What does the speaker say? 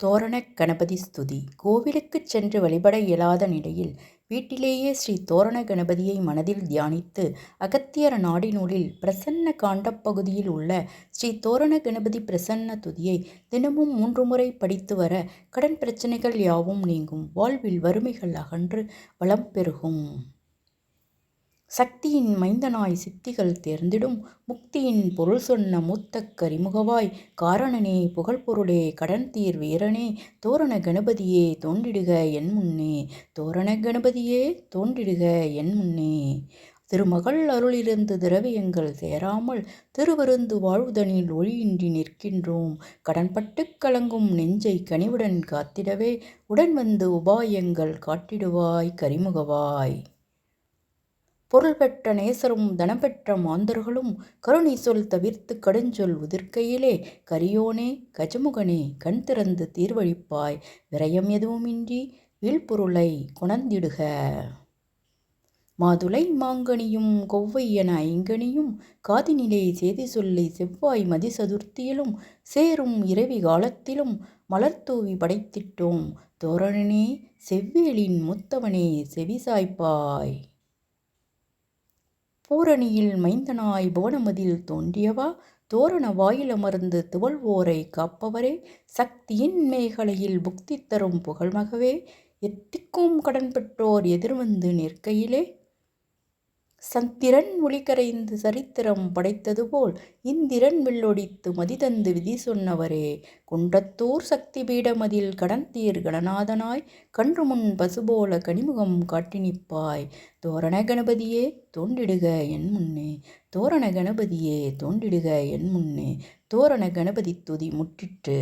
தோரண கணபதி ஸ்துதி கோவிலுக்குச் சென்று வழிபட இயலாத நிலையில் வீட்டிலேயே ஸ்ரீ தோரண கணபதியை மனதில் தியானித்து அகத்தியர நாடினூலில் பிரசன்ன காண்டப் பகுதியில் உள்ள ஸ்ரீ தோரண கணபதி பிரசன்ன துதியை தினமும் மூன்று முறை படித்து வர கடன் பிரச்சனைகள் யாவும் நீங்கும். வாழ்வில் வறுமைகள் அகன்று வளம் பெருகும். சக்தியின் மைந்தனாய் சித்திகள் தேர்ந்திடும். முக்தியின் பொருள் சொன்ன மூத்த கரிமுகவாய் காரணனே புகழ்பொருளே கடன் தீர் வீரனே தோரண கணபதியே தோன்றிடுக என் முன்னே தோரண கணபதியே தோன்றிடுக என் முன்னே. திருமகள் அருளிலிருந்து திரவியங்கள் சேராமல் திருவருந்து வாழ்வுதனில் ஒளியின்றி நிற்கின்றோம். கடன்பட்டு கலங்கும் நெஞ்சை கனிவுடன் காத்திடவே உடன் வந்து உபாயங்கள் காட்டிடுவாய் கரிமுகவாய். பொருள் பெற்ற நேசரும் தனப்பெற்ற மாந்தர்களும் கருணை சொல் தவிர்த்து கடுஞ்சொல் உதிர்க்கையிலே கரியோனே கஜமுகனே கண் திறந்து தீர்வழிப்பாய். விரயம் எதுவுமின்றி வில்பொருளை குணந்திடுக மாதுளை மாங்கனியும் கொவ்வை என ஐங்கனியும் காதினிலே செய்தி சொல்லி செவ்வாய் மதி சதுர்த்தியிலும் சேரும் இரவி காலத்திலும் மலர்தூவி படைத்திட்டோம். தோரணனே செவ்வேலின் முத்தவனே செவிசாய்ப்பாய் பூரணியில் மைந்தனாய் புவனமதில் தோன்றியவா? தோரண வாயிலமர்ந்து துவள்வோரை காப்பவரே? சக்தியின் மேகலையில் புக்தி தரும் புகழ்மகவே? எத்திக்கும் கடன் பெற்றோர் எதிர்வந்து நிற்கையிலே? சந்திரன் ஒளிகரைந்து சரித்திரம் படைத்தது போல் இந்திரன் வில்லொடித்து மதிதந்து விதி சொன்னவரே. குன்றத்தூர் சக்தி பீடமதில் கடந்தீர் கணநாதனாய் கன்று முன் பசுபோல கனிமுகம் காட்டி நிற்பாய். தோரண கணபதியே தோண்டிடுக என் முன்னே. தோரண கணபதியே தோண்டிடுக என் முன்னே. தோரண கணபதி துதி முற்றிற்று.